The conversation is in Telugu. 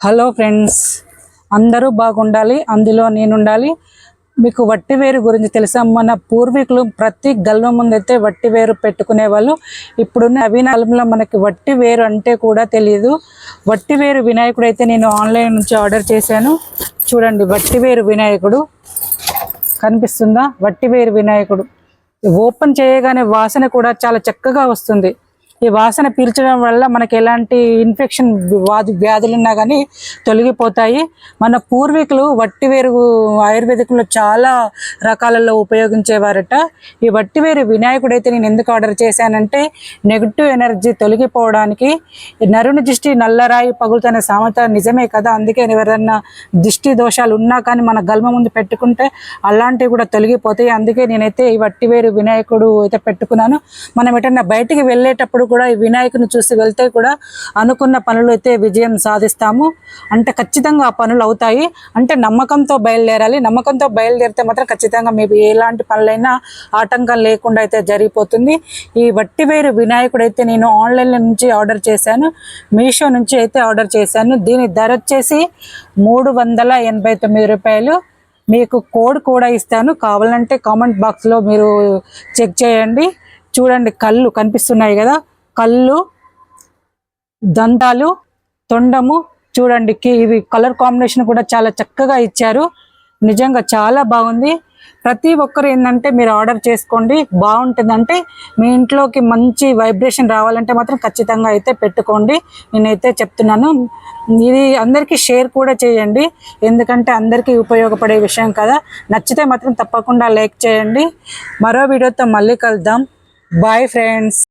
హలో ఫ్రెండ్స్ అందరూ బాగుండాలి అందులో నేను ఉండాలి మీకు వట్టివేరు గురించి తెలుసా? మన పూర్వీకులు ప్రతి గల్వ ముందైతే వట్టివేరు పెట్టుకునేవాళ్ళు. ఇప్పుడున్న నవీన కాలంలో మనకి వట్టివేరు అంటే కూడా తెలియదు వట్టివేరు వినాయకుడు అయితే నేను ఆన్లైన్ నుంచి ఆర్డర్ చేశాను. చూడండి వట్టివేరు వినాయకుడు. కనిపిస్తుందా? వట్టివేరు వినాయకుడు. ఓపెన్ చేయగానే వాసన కూడా చాలా చక్కగా వస్తుంది. ఈ వాసన పీల్చడం వల్ల మనకి ఎలాంటి ఇన్ఫెక్షన్ వ్యాధి వ్యాధులు ఉన్నా కానీ తొలగిపోతాయి. మన పూర్వీకులు వట్టివేరు ఆయుర్వేదికంలో చాలా రకాలలో ఉపయోగించేవారట. ఈ వట్టివేరు వినాయకుడు అయితే నేను ఎందుకు ఆర్డర్ చేశానంటే నెగిటివ్ ఎనర్జీ తొలగిపోవడానికి నరుని దృష్టి నల్లరాయి పగులుతున్న సామెత నిజమే కదా? అందుకే ఎవరన్నా దిష్టి దోషాలు ఉన్నా కానీ మన గల్మ ముందు పెట్టుకుంటే అలాంటివి కూడా తొలగిపోతాయి. అందుకే నేనైతే ఈ వట్టివేరు వినాయకుడు అయితే పెట్టుకున్నాను. మనం ఎటన్నా బయటికి వెళ్ళేటప్పుడు కూడా ఈ వినాయకుని చూసి వెళ్తే కూడా అనుకున్న పనులు అయితే విజయం సాధిస్తాము. అంటే ఖచ్చితంగా ఆ పనులు అవుతాయి. అంటే నమ్మకంతో బయలుదేరాలి. నమ్మకంతో బయలుదేరితే మాత్రం ఖచ్చితంగా మీకు ఎలాంటి పనులైనా ఆటంకం లేకుండా అయితే జరిగిపోతుంది. ఈ వట్టివేరు వినాయకుడు అయితే నేను ఆన్లైన్ నుంచి ఆర్డర్ చేశాను. మీషో నుంచి అయితే ఆర్డర్ చేశాను. దీని ధర వచ్చేసి మూడు వందల ఎనభై తొమ్మిది రూపాయలు. మీకు కోడ్ కూడా ఇస్తాను. కావాలంటే కామెంట్ బాక్స్లో మీరు చెక్ చేయండి. చూడండి కళ్ళు కనిపిస్తున్నాయి కదా. కళ్ళు దంతాలు తొండము. చూడండి కి- ఇవి కలర్ కాంబినేషన్ కూడా చాలా చక్కగా ఇచ్చారు. నిజంగా చాలా బాగుంది. ప్రతి ఒక్కరు ఏంటంటే మీరు ఆర్డర్ చేసుకోండి బాగుంటుందంటే మీ ఇంట్లోకి మంచి వైబ్రేషన్ రావాలంటే మాత్రం ఖచ్చితంగా అయితే పెట్టుకోండి. నేనైతే చెప్తున్నాను. ఇది అందరికీ షేర్ కూడా చేయండి. ఎందుకంటే అందరికీ ఉపయోగపడే విషయం కదా. నచ్చితే మాత్రం తప్పకుండా లైక్ చేయండి. మరో వీడియోతో మళ్ళీ కలుద్దాం. Bye friends.